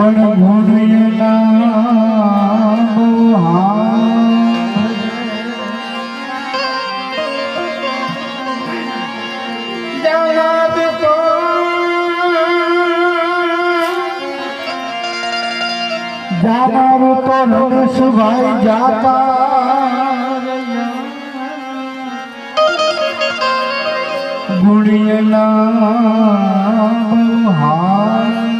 પણ. જણાવ તો જાનારું તો રમેશભાઈ જાતા ગુણિયના હાર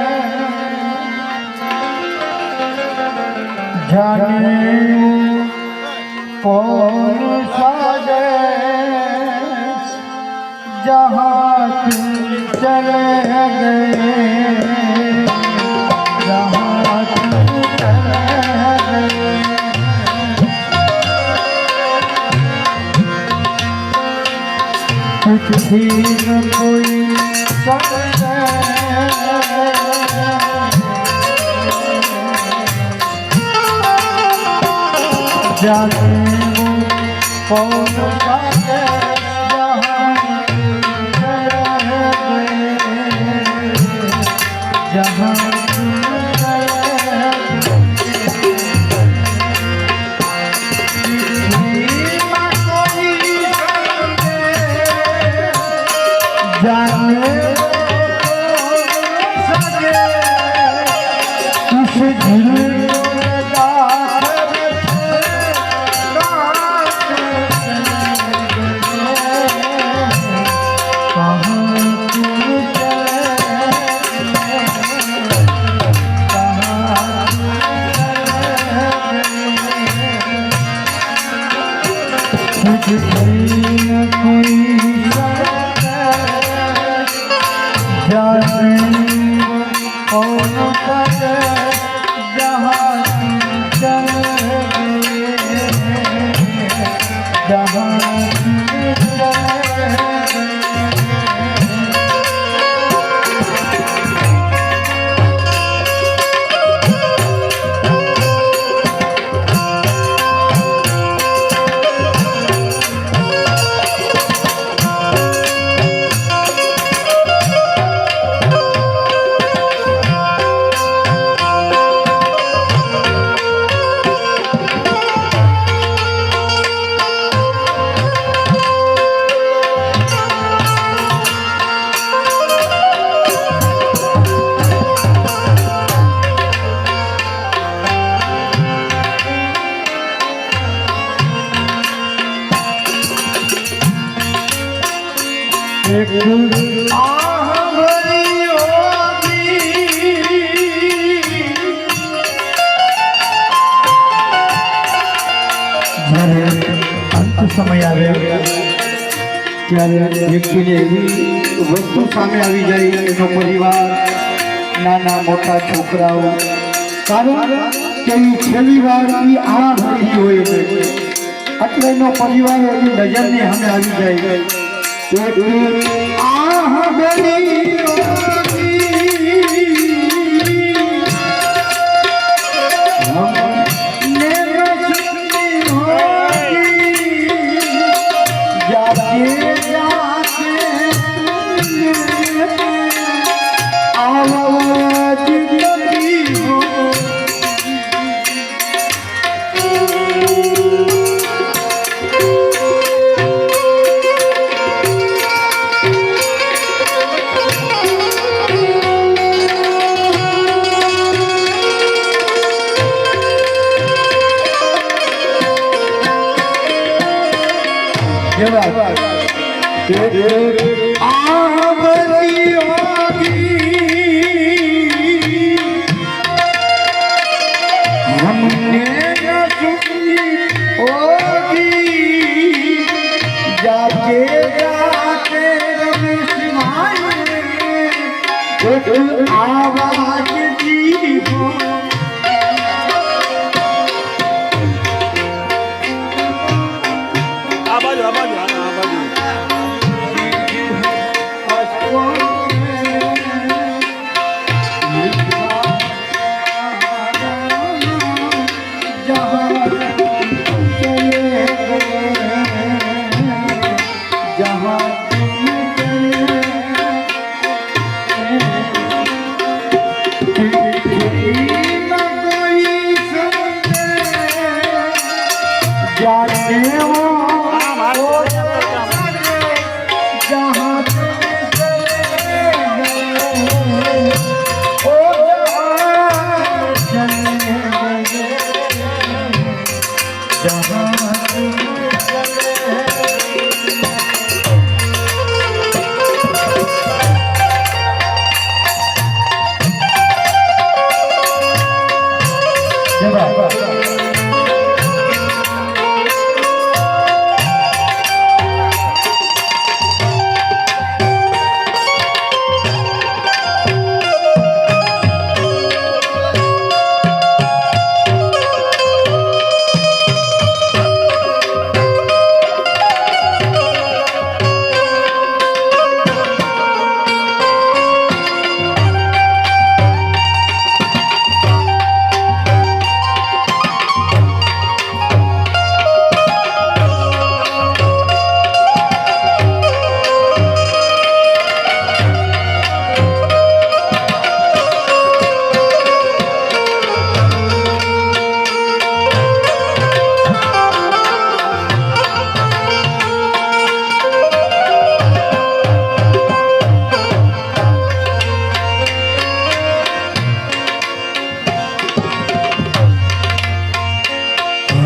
জানে কোন সাজে जहाँ चले गए जहाँ चले गए कुछ भी न कोई समझ জানে পৌঁছা સમય આવે, ત્યારે વ્યક્તિને એવી વસ્તુ સામે આવી જાય એનો પરિવાર, નાના મોટા છોકરાઓ, કારણ કે એ ઈ આ ભરી હોય એટલે એનો પરિવાર એની નજરની સામે આવી જાય. આહ ભરી જેવા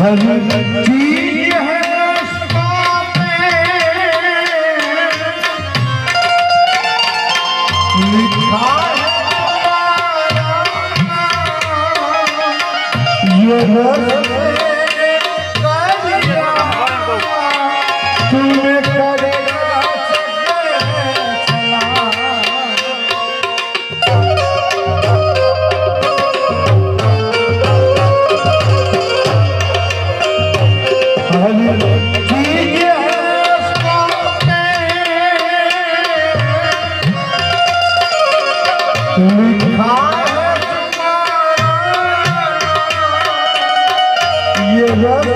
हर चीज है रास्ता में लिखा है तुम्हारा ये ये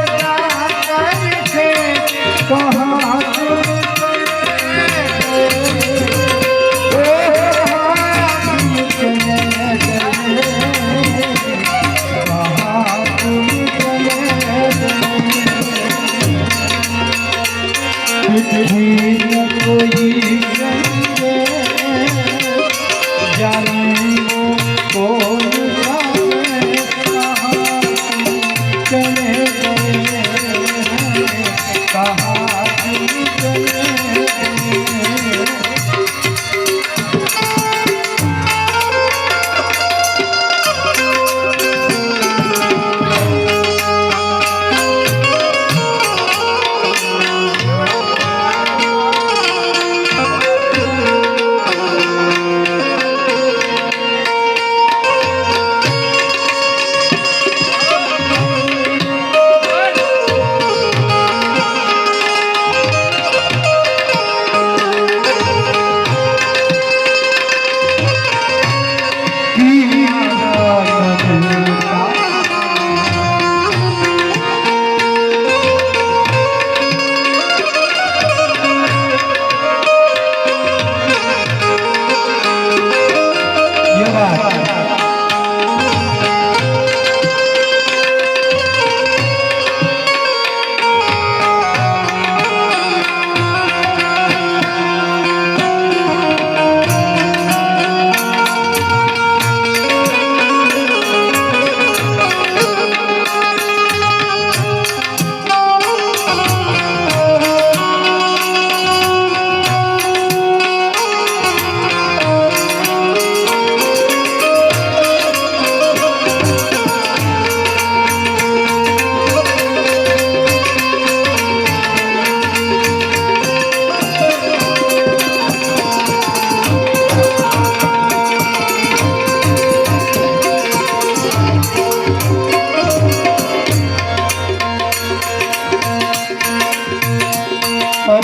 कहाँ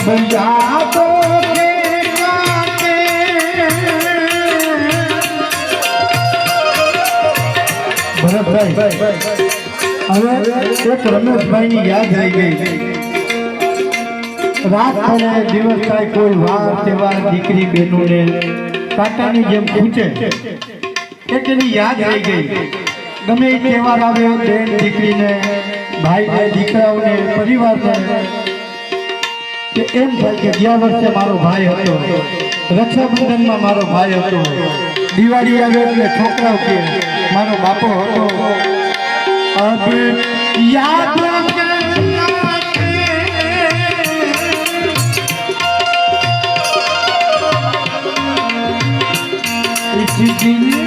હવે એક રમેશભાઈ ની યાદ આવી ગઈ. રાત થાય ને દિવસ થાય કોઈ વાર તહેવાર દીકરી બહેનોને કાંટાની જેમ ખૂંચે એક એની યાદ રહી ગઈ. ગમે એ તહેવાર આવે, બેન દીકરીને ભાઈ ભાઈ દીકરાઓને, પરિવારને કે એમ થાય કે ગયા વર્ષે મારો ભાઈ હતો. રક્ષાબંધનમાં મારો ભાઈ હતો. દિવાળી આવે એટલે છોકરાઓ કે મારો બાપો હતો. યાદ इस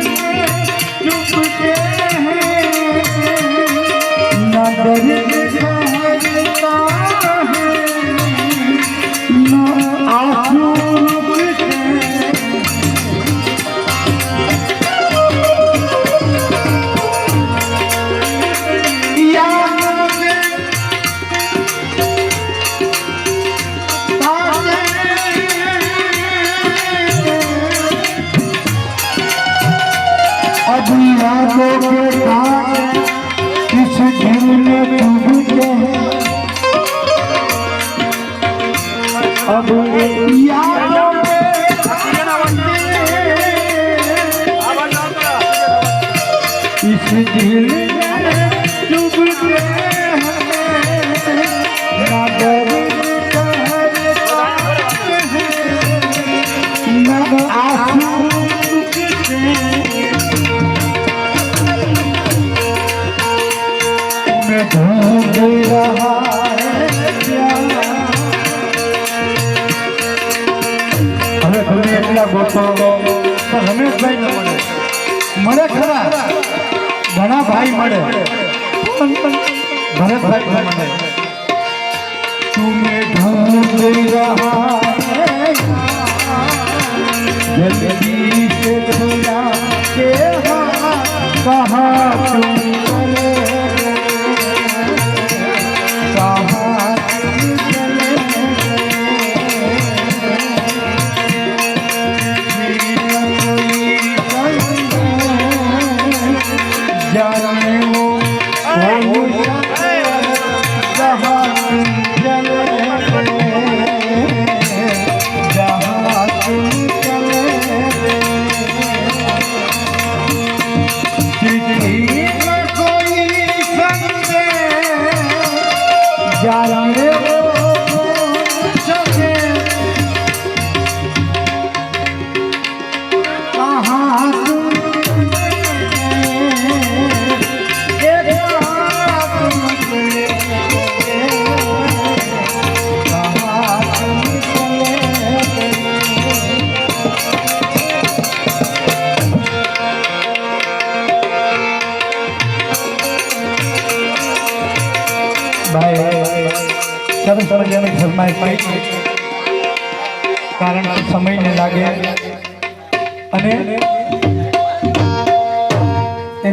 अब यादों के कान इस दिन में डूब गए अब यादों के इस दिन में डूब गए आँसू મળે ખરા. ઘણા ભાઈ મળે. ભરતભાઈ મળે. તુમે ઢંગ રહા કારણ સમય સમયને લાગે. અને